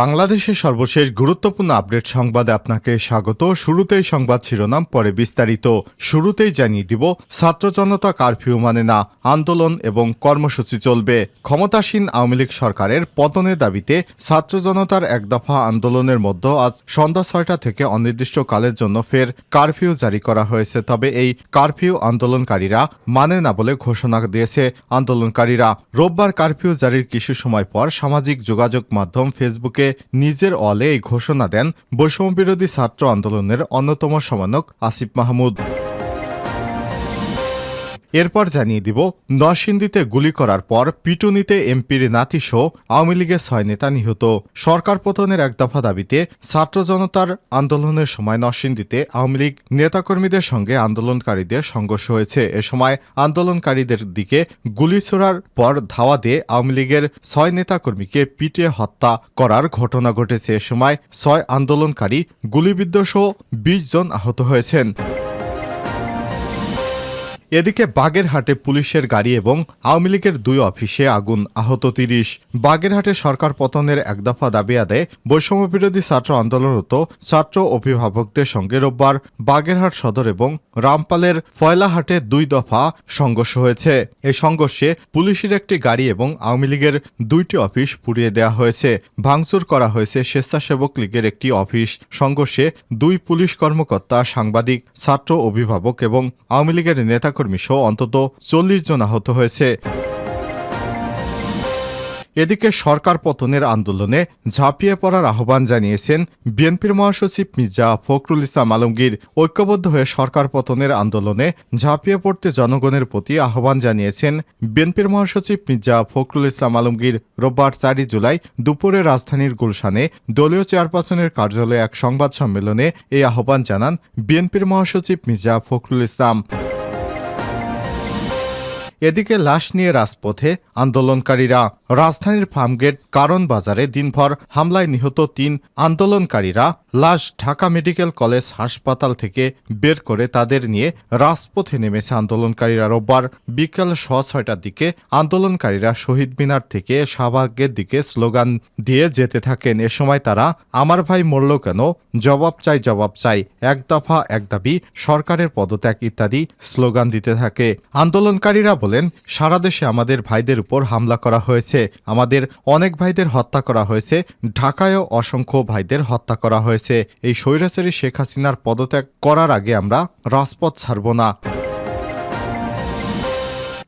বাংলাদেশের সর্বশেষ গুরুত্বপূর্ণ আপডেট সংবাদে আপনাকে স্বাগত। শুরুতেই সংবাদ শিরোনাম, পরে বিস্তারিত। শুরুতেই জানিয়ে দিব, ছাত্র জনতা কারফিউ মানে না, আন্দোলন এবং কর্মসূচি চলবে। ক্ষমতাসীন আওয়ামী লীগ সরকারের পতনের দাবিতে ছাত্র জনতার এক দফা আন্দোলনের মধ্যে আজ সন্ধ্যা ছয়টা থেকে অনির্দিষ্টকালের জন্য ফের কারফিউ জারি করা হয়েছে। তবে এই কারফিউ আন্দোলনকারীরা মানে না বলে ঘোষণা দিয়েছে আন্দোলনকারীরা। রোববার কারফিউ জারির কিছু সময় পর সামাজিক যোগাযোগ মাধ্যম ফেসবুকে নিজের অলে এই ঘোষণা দেন বৈষম্যবিরোধী ছাত্র আন্দোলনের অন্যতম সমানক আসিফ মাহমুদ। এরপর জানিয়ে দিব, নরসিংদীতে গুলি করার পর পিটুনিতে এমপির নাতিসহ আওয়ামী লীগের ছয় নেতা নিহত। সরকার পতনের এক দফা দাবিতে ছাত্র জনতার আন্দোলনের সময় নরসিংদীতে আওয়ামী লীগ নেতাকর্মীদের সঙ্গে আন্দোলনকারীদের সংঘর্ষ হয়েছে। এ সময় আন্দোলনকারীদের দিকে গুলি ছোড়ার পর ধাওয়া দিয়ে আওয়ামী লীগের ছয় নেতাকর্মীকে পিটিয়ে হত্যা করার ঘটনা ঘটেছে। এ সময় ছয় আন্দোলনকারী গুলিবিদ্ধ সহ বিশ জন আহত হয়েছেন। এদিকে বাগেরহাটে পুলিশের গাড়ি এবং আওয়ামী লীগের দুই অফিসে আগুন আহত তিরিশ। বাগেরহাটে সরকার পতনের এক দফা দাবি আদায়ে বৈষম্যবিরোধী ছাত্র আন্দোলনরত ছাত্র অভিভাবকদের সঙ্গে রোববার বাগেরহাট সদর এবং রামপালের ফয়লাহাটে দুই দফা সংঘর্ষ হয়েছে। এই সংঘর্ষে পুলিশের একটি গাড়ি এবং আওয়ামী লীগের দুইটি অফিস পুড়িয়ে দেওয়া হয়েছে। ভাঙচুর করা হয়েছে স্বেচ্ছাসেবক লীগের একটি অফিস। সংঘর্ষে দুই পুলিশ কর্মকর্তা, সাংবাদিক, ছাত্র অভিভাবক এবং আওয়ামী লীগের নেতাকর্মী সহ অন্তত চল্লিশ জন আহত হয়েছে। এদিকে সরকার পতনের আন্দোলনে ঝাঁপিয়ে পড়ার আহ্বান জানিয়েছেন বিএনপির মহাসচিব মির্জা ফখরুল ইসলাম আলমগীর। ঐক্যবদ্ধ হয়ে সরকার পতনের আন্দোলনে ঝাঁপিয়ে পড়তে জনগণের প্রতি আহ্বান জানিয়েছেন বিএনপির মহাসচিব মির্জা ফখরুল ইসলাম আলমগীর। রোববার চারই জুলাই দুপুরে রাজধানীর গুলশানে দলীয় চেয়ারপারসনের কার্যালয়ে এক সংবাদ সম্মেলনে এই আহ্বান জানান বিএনপির মহাসচিব মির্জা ফখরুল ইসলাম। এদিকে লাশ নিয়ে রাজপথে আন্দোলনকারীরা। রাজধানীর ফার্মগেট, কারণ বাজারে দিনভর হামলায় নিহত তিন আন্দোলনকারীরা লাশ ঢাকা মেডিকেল কলেজ হাসপাতাল থেকে বের করে তাদের নিয়ে রাজপথে নেমেছে আন্দোলনকারীরা। রোববার বিকেল স ছয়টার দিকে আন্দোলনকারীরা শহীদ মিনার থেকে শাহবাগের দিকে স্লোগান দিয়ে যেতে থাকেন। এ সময় তারা, আমার ভাই মরল কেন? জবাব চাই জবাব চাই। এক দফা, এক দাবি, সরকারের পদত্যাগ, ইত্যাদি স্লোগান দিতে থাকে। আন্দোলনকারীরা বলেন, সারা দেশে আমাদের ভাইদের উপর হামলা করা হয়েছে। আমাদের অনেক ভাইদের হত্যা করা হয়েছে। ঢাকায়ও অসংখ্য ভাইদের হত্যা করা হয়েছে। এই স্বৈরাচারী শেখ হাসিনার পদত্যাগ করার আগে আমরা রাজপথ ছাড়ব না।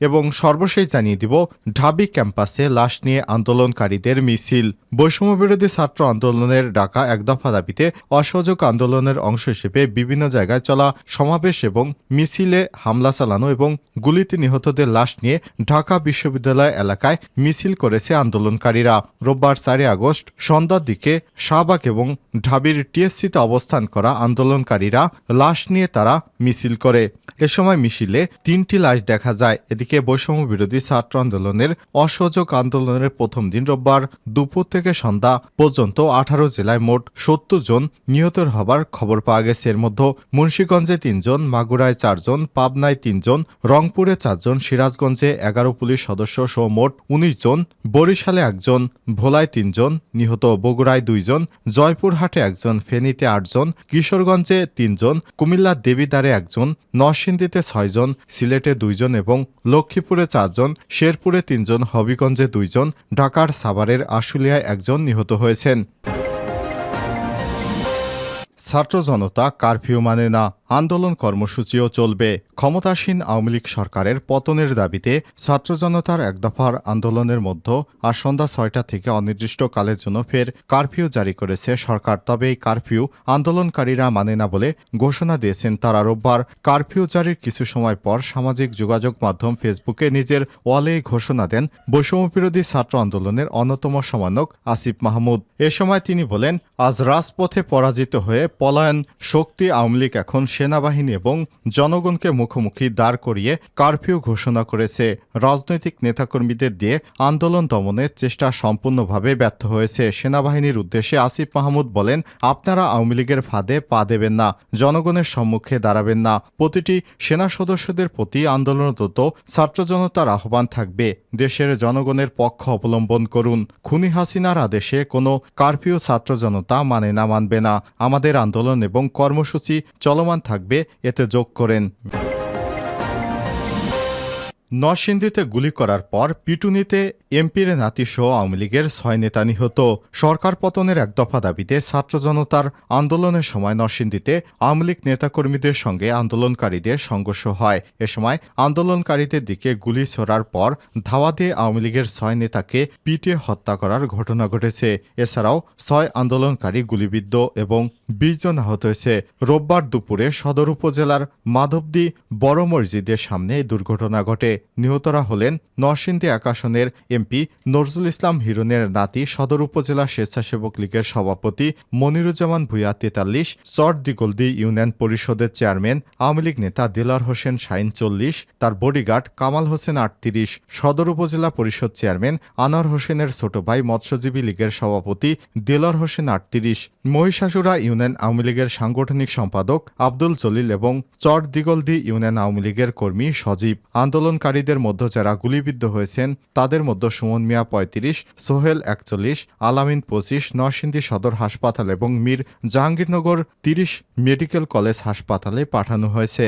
এবং সর্বশেষ জানিয়ে দিব, ঢাবি ক্যাম্পাসে লাশ নিয়ে আন্দোলনকারীদের মিছিল। বৈষম্যবিরোধী ছাত্র আন্দোলনের ডাকা এক দফা দাবিতে অসহযোগ আন্দোলনের অংশ হিসেবে বিভিন্ন জায়গায় চলা সমাবেশ এবং মিছিলে হামলা চালানো এবং গুলিতে নিহতদের লাশ নিয়ে ঢাকা বিশ্ববিদ্যালয় এলাকায় মিছিল করেছে আন্দোলনকারীরা। রোববার চারই আগস্ট সন্ধ্যার দিকে শাহবাগ এবং ঢাবির টিএসসিতে অবস্থান করা আন্দোলনকারীরা লাশ নিয়ে তারা মিছিল করে। এ সময় মিছিলে তিনটি লাশ দেখা যায়। এদিকে বৈষম্য বিরোধী ছাত্র আন্দোলনের অসহযোগ আন্দোলনের প্রথম দিন রোববার দুপুর থেকে সন্ধ্যা পর্যন্ত আঠারো জেলায় মোট সত্তর জন নিহত হবার খবর পাওয়া গেছে। এর মধ্যে মুন্সীগঞ্জে তিনজন, মাগুরায় চারজন, পাবনায় তিনজন, রংপুরে চারজন, সিরাজগঞ্জে এগারো পুলিশ সদস্য সহ মোট উনিশ জন, বরিশালে একজন, ভোলায় তিনজন, নিহত বগুড়ায় দুইজন, জয়পুরহাটে একজন, ফেনীতে আটজন, কিশোরগঞ্জে তিনজন, কুমিল্লার দেবিদ্বারে একজন, নরসিংদীতে ছয়জন, সিলেটে দুইজন এবং লক্ষ্মীপুরে চারজন, শেরপুরে তিনজন, হবিগঞ্জে দুইজন, ঢাকার সাভারের আশুলিয়ায় একজন নিহত হয়েছেন। ছাত্র জনতা কারফিউ মানে না। আন্দোলন কর্মসূচিও চলবে। ক্ষমতাসীন আওয়ামী লীগ সরকারের পতনের দাবিতে ছাত্র জনতার এক দফার আন্দোলনের মধ্যে আজ সন্ধ্যা ছয়টা থেকে অনির্দিষ্টকালের জন্য ফের কারফিউ জারি করেছে সরকার। তবে এই কারফিউ আন্দোলনকারীরা মানে না বলে ঘোষণা দিয়েছেন তারা রোববার কারফিউ জারির কিছু সময় পর সামাজিক যোগাযোগ মাধ্যম ফেসবুকে নিজের ওয়ালে ঘোষণা দেন বৈষম্যবিরোধী ছাত্র আন্দোলনের অন্যতম সমানক আসিফ মাহমুদ। এ সময় তিনি বলেন, আজ রাজপথে পরাজিত হয়ে পলায়ন শক্তি আওয়ামী লীগ এখন সেনাবাহিনী এবং জনগণকে মুখোমুখি দাঁড় করিয়ে কারফিউ ঘোষণা করেছে। রাজনৈতিক নেতাকর্মীদের দিয়ে আন্দোলন দমনের চেষ্টা সম্পূর্ণভাবে ব্যর্থ হয়েছে। সেনাবাহিনীর উদ্দেশ্যে আসিফ মাহমুদ বলেন, আপনারা আওয়ামী লীগের ফাঁদে পা দেবেন না, জনগণের সম্মুখে দাঁড়াবেন না। প্রতিটি সেনা সদস্যদের প্রতি আন্দোলনরত ছাত্র জনতার আহ্বান থাকবে। দেশের জনগণের পক্ষ অবলম্বন করুন। খুনি হাসিনার আদেশে কোনো কারফিউ ছাত্র জনতা মানে না, মানবে না। আমাদের আন্দোলন এবং কর্মসূচি চলমান থাকবে, এতে যোগ করেন। নরসিংদীতে গুলি করার পর পিটুনিতে এমপির নাতিসহ আওয়ামী লীগের ছয় নেতা নিহত। সরকার পতনের এক দফা দাবিতে ছাত্র জনতার আন্দোলনের সময় নরসিংদীতে আওয়ামী লীগ নেতাকর্মীদের সঙ্গে আন্দোলনকারীদের সংঘর্ষ হয়। এ সময় আন্দোলনকারীদের দিকে গুলি ছোড়ার পর ধাওয়া দিয়ে আওয়ামী লীগের ছয় নেতাকে পিটিয়ে হত্যা করার ঘটনা ঘটেছে। এছাড়াও ছয় আন্দোলনকারী গুলিবিদ্ধ এবং বিশ জন আহত হয়েছে। রোববার দুপুরে সদর উপজেলার মাধবদী বড় মসজিদের সামনে এই দুর্ঘটনা ঘটে। নিহতরা হলেন নরসিংদী আকাশনের এমপি নজরুল ইসলাম হিরনের নাতি সদর উপজেলা স্বেচ্ছাসেবক লীগের সভাপতি মনিরুজ্জামান ভুইয়া তেতাল্লিশ, চর দিগলদি ইউনিয়ন পরিষদের চেয়ারম্যান, আওয়ামী লীগ নেতা দিলার হোসেন শাইন চল্লিশ, তার বডিগার্ড কামাল হোসেন আটত্রিশ, সদর উপজেলা পরিষদ চেয়ারম্যান আনোয়ার হোসেনের ছোট ভাই মৎস্যজীবী লীগের সভাপতি দিলার হোসেন আটত্রিশ, মহিষাসুরা ইউনিয়ন আওয়ামী লীগের সাংগঠনিক সম্পাদক আব্দুল জলিল এবং চর দিগলদি ইউনিয়ন আওয়ামী লীগের কর্মী সজীব। আন্দোলনকারীদের মধ্যে যারা গুলিবিদ্ধ হয়েছেন, তাদের মধ্যে সুমন মিয়া পঁয়ত্রিশ, সোহেল একচল্লিশ, আলামিন পঁচিশ, নরসিংদী সদর হাসপাতাল এবং মীর জাহাঙ্গীরনগর তিরিশ মেডিকেল কলেজ হাসপাতালে পাঠানো হয়েছে।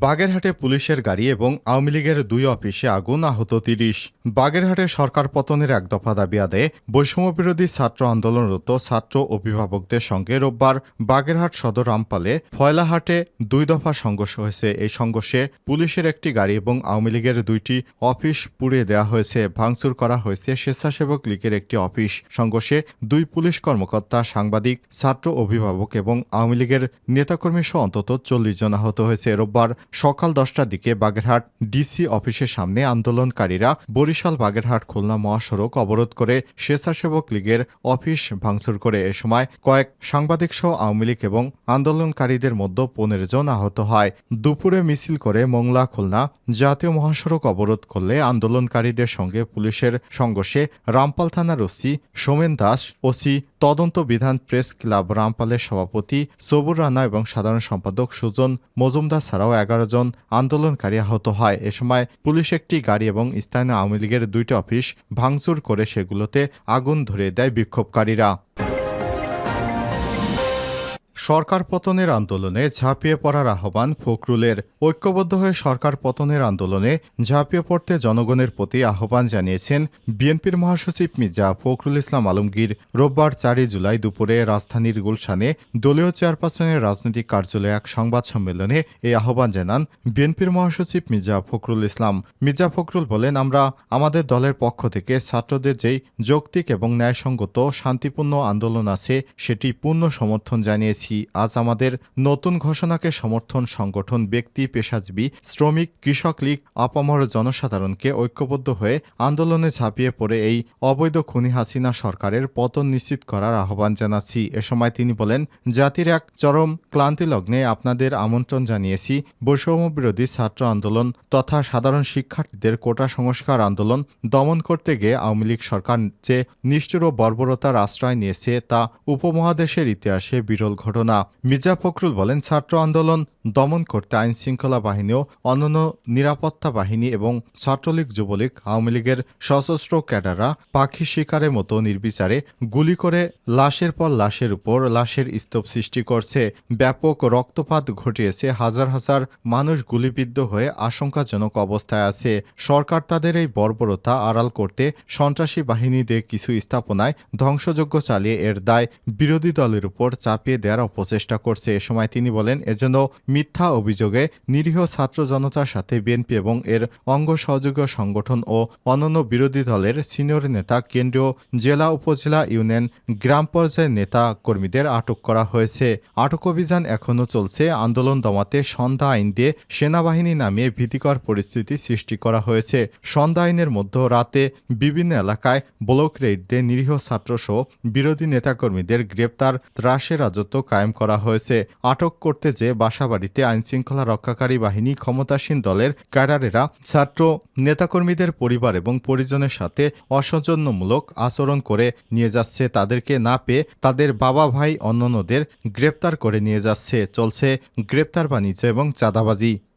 বাগেরহাটে পুলিশের গাড়ি এবং আওয়ামী লীগের দুই অফিসে আগুন আহত তিরিশ। বাগেরহাটে সরকার পতনের এক দফা দাবি আদায়ে বৈষম্যবিরোধী ছাত্র আন্দোলনরত ছাত্র অভিভাবকদের সঙ্গে রোববার বাগেরহাট সদর রামপালে ফয়লাহাটে দুই দফা সংঘর্ষ হয়েছে। এই সংঘর্ষে পুলিশের একটি গাড়ি এবং আওয়ামী লীগের দুইটি অফিস পুড়িয়ে দেওয়া হয়েছে। ভাঙচুর করা হয়েছে স্বেচ্ছাসেবক লীগের একটি অফিস। সংঘর্ষে দুই পুলিশ কর্মকর্তা, সাংবাদিক, ছাত্র অভিভাবক এবং আওয়ামী লীগের নেতাকর্মী সহ অন্তত চল্লিশ জন আহত হয়েছে। রোববার সকাল দশটার দিকে বাগেরহাট ডিসি অফিসের সামনে আন্দোলনকারীরা বরিশাল বাগেরহাট খুলনা মহাসড়ক অবরোধ করে স্বেচ্ছাসেবক লীগের অফিস ভাঙচুর করে এ সময় কয়েক সাংবাদিক সহ আওয়ামী লীগ এবং আন্দোলনকারীদের মধ্যে পনেরো জন আহত হয়। দুপুরে মিছিল করে মোংলা খুলনা জাতীয় মহাসড়ক অবরোধ করলে আন্দোলনকারীদের সঙ্গে পুলিশের সংঘর্ষে রামপাল থানার ওসি সোমেন দাস, ওসি তদন্ত বিধান প্রেস ক্লাব রামপালের সভাপতি সবুর রানা এবং সাধারণ সম্পাদক সুজন মজুমদার ছাড়াও এগারো জন আন্দোলনকারী আহত হয়। এ সময় পুলিশ একটি গাড়ি এবং স্থানীয় আওয়ামী লীগের দুইটি অফিস ভাঙচুর করে সেগুলোতে আগুন ধরে দেয় বিক্ষোভকারীরা। সরকার পতনের আন্দোলনে ঝাঁপিয়ে পড়ার আহ্বান ফখরুলের। ঐক্যবদ্ধ হয়ে সরকার পতনের আন্দোলনে ঝাঁপিয়ে পড়তে জনগণের প্রতি আহ্বান জানিয়েছেন বিএনপির মহাসচিব মির্জা ফখরুল ইসলাম আলমগীর। রোববার চারই জুলাই দুপুরে রাজধানীর গুলশানে দলীয় চেয়ারপারসনের রাজনৈতিক কার্যালয়ে এক সংবাদ সম্মেলনে এই আহ্বান জানান বিএনপির মহাসচিব মির্জা ফখরুল ইসলাম। মির্জা ফখরুল বলেন, আমরা আমাদের দলের পক্ষ থেকে ছাত্রদের যেই যৌক্তিক এবং ন্যায়সঙ্গত শান্তিপূর্ণ আন্দোলন আছে, সেটি পূর্ণ সমর্থন জানিয়েছি। আজ আমাদের নতুন ঘোষণাকে সমর্থন সংগঠন ব্যক্তি, পেশাজীবী, শ্রমিক, কৃষক লীগ, আপামর জনসাধারণকে ঐক্যবদ্ধ হয়ে আন্দোলনে ঝাঁপিয়ে পড়ে এই অবৈধ খুনি হাসিনা সরকারের পতন নিশ্চিত করার আহ্বান জানাচ্ছি। এ সময় তিনি বলেন, জাতির এক চরম ক্লান্তি লগ্নে আপনাদের আমন্ত্রণ জানিয়েছি। বৈষম্য বিরোধী ছাত্র আন্দোলন তথা সাধারণ শিক্ষার্থীদের কোটা সংস্কার আন্দোলন দমন করতে গিয়ে আওয়ামী লীগ সরকার যে নিষ্ঠুর ও বর্বরতার আশ্রয় নিয়েছে তা উপমহাদেশের ইতিহাসে বিরল ঘটনা। মির্জা ফখরুল বলেন ছাত্র আন্দোলন দমন করতে আইন শৃঙ্খলা বাহিনী ও অন্যান্য নিরাপত্তা বাহিনী এবং ছাত্রলীগ যুবলীগ, আওয়ামী লীগের সশস্ত্র ক্যাডাররা পাখি শিকারের মতো নির্বিচারে গুলি করে লাশের পর লাশের উপর লাশের স্তূপ সৃষ্টি করছে। ব্যাপক রক্তপাত ঘটিয়েছে হাজার হাজার মানুষ গুলিবিদ্ধ হয়ে আশঙ্কাজনক অবস্থায় আছে। সরকার তাদের এই বর্বরতা আড়াল করতে সন্ত্রাসী বাহিনীদের কিছু স্থাপনায় ধ্বংসযজ্ঞ চালিয়ে এর দায় বিরোধী দলের উপর চাপিয়ে দেওয়ার অপচেষ্টা করছে। এ সময় তিনি বলেন, এজন্য মিথ্যা অভিযোগে নিরীহ ছাত্র জনতার সাথে বিএনপি এবং এর অঙ্গ সহযোগী সংগঠন ও অন্যান্য বিরোধী দলের সিনিয়র নেতা কেন্দ্রীয় জেলা উপজেলা ইউনিয়ন গ্রাম পর্যায়ের নেতা কর্মীদের আটক করা হয়েছে। আটক অভিযান এখনও চলছে। আন্দোলন দমাতে সন্ধ্যা আইন দিয়ে সেনাবাহিনী নামিয়ে ভীতিকর পরিস্থিতি সৃষ্টি করা হয়েছে। সন্ধ্যা আইনের মধ্যে রাতে বিভিন্ন এলাকায় ব্লক রেড দিয়ে নিরীহ ছাত্রসহ বিরোধী নেতাকর্মীদের গ্রেপ্তার, ত্রাসের রাজত্ব কায়েম করা হয়েছে। আটক করতে যে বাসাবাড়িতে আইনশৃঙ্খলা রক্ষাকারী বাহিনী ক্ষমতাসীন দলের ক্যাডারেরা ছাত্র নেতাকর্মীদের পরিবার এবং পরিজনের সাথে অসৌজন্যমূলক আচরণ করে নিয়ে যাচ্ছে তাদেরকে না পেয়ে তাদের বাবা ভাই অন্যান্যদের গ্রেপ্তার করে নিয়ে যাচ্ছে, চলছে গ্রেপ্তার বাণিজ্য এবং চাঁদাবাজি।